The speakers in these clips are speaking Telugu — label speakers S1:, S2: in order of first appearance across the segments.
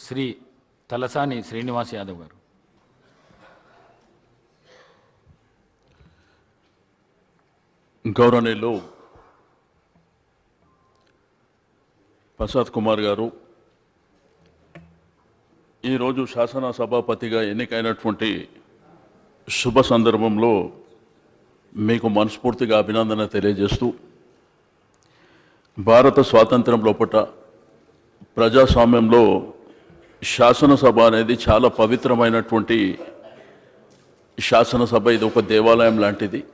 S1: శ్రీ తలసాని శ్రీనివాస్ యాదవ్ గారు.
S2: గౌరవనీయులు ప్రసాద్ కుమార్ గారు ఈరోజు శాసన సభాపతిగా ఎన్నికైనటువంటి శుభ సందర్భంలో మీకు మనస్ఫూర్తిగా అభినందన తెలియజేస్తూ భారత స్వాతంత్రం లోపట ప్రజాస్వామ్యంలో శాసనసభ అనేది చాలా పవిత్రమైనటువంటి శాసనసభ ఇది ఒక దేవాలయం లాంటిది.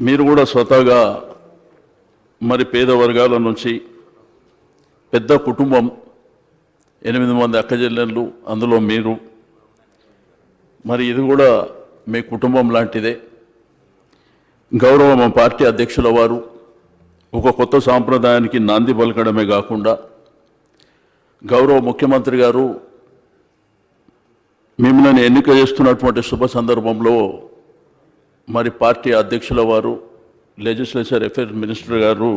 S2: మీరు కూడా స్వతహాగా మరి పేద వర్గాల నుంచి పెద్ద కుటుంబం ఎనిమిది మంది అక్కజెల్లెళ్ళు అందులో మీరు. మరి ఇది కూడా మీ కుటుంబం లాంటిదే. గౌరవ మా పార్టీ అధ్యక్షుల వారు ఒక కొత్త సాంప్రదాయానికి నాంది పలకడమే కాకుండా గౌరవ ముఖ్యమంత్రి గారు మిమ్మల్ని ఎన్నిక చేస్తున్నటువంటి శుభ సందర్భంలో మరి పార్టీ అధ్యక్షుల వారు లెజిస్లేచర్ అఫేర్స్ మినిస్టర్ గారు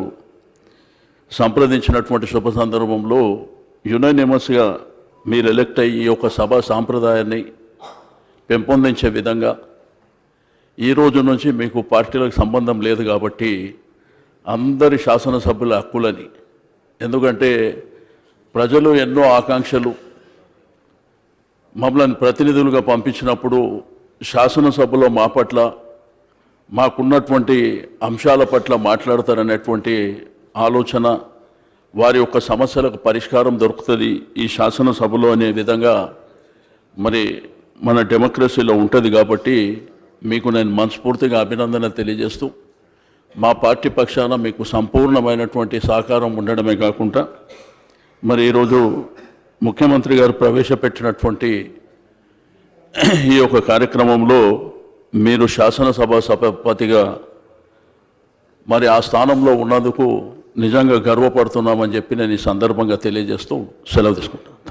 S2: సంప్రదించినటువంటి శుభ సందర్భంలో యునైనిమస్గా మీరు ఎలెక్ట్ అయ్యి ఈ యొక్క సభ సాంప్రదాయాన్ని పెంపొందించే విధంగా ఈ రోజు నుంచి మీకు పార్టీలకు సంబంధం లేదు కాబట్టి అందరి శాసనసభ్యుల హక్కులని ఎందుకంటే ప్రజలు ఎన్నో ఆకాంక్షలు. మమ్మల్ని ప్రతినిధులుగా పంపించినప్పుడు శాసనసభలో మా పట్ల మాకున్నటువంటి అంశాల పట్ల మాట్లాడతారనేటువంటి ఆలోచన వారి యొక్క సమస్యలకు పరిష్కారం దొరుకుతుంది ఈ శాసనసభలో అనే విధంగా మరి మన డెమోక్రసీలో ఉంటుంది కాబట్టి మీకు నేను మనస్ఫూర్తిగా అభినందన తెలియజేస్తూ మా పార్టీ పక్షాన మీకు సంపూర్ణమైనటువంటి సహకారం ఉండడమే కాకుండా మరి ఈరోజు ముఖ్యమంత్రి గారు ప్రవేశపెట్టినటువంటి ఈ యొక్క కార్యక్రమంలో మీరు శాసనసభ సభాపతిగా మరి ఆ స్థానంలో ఉన్నందుకు నిజంగా గర్వపడుతున్నామని చెప్పి నేను ఈ సందర్భంగా తెలియజేస్తూ సెలవు తీసుకుంటాను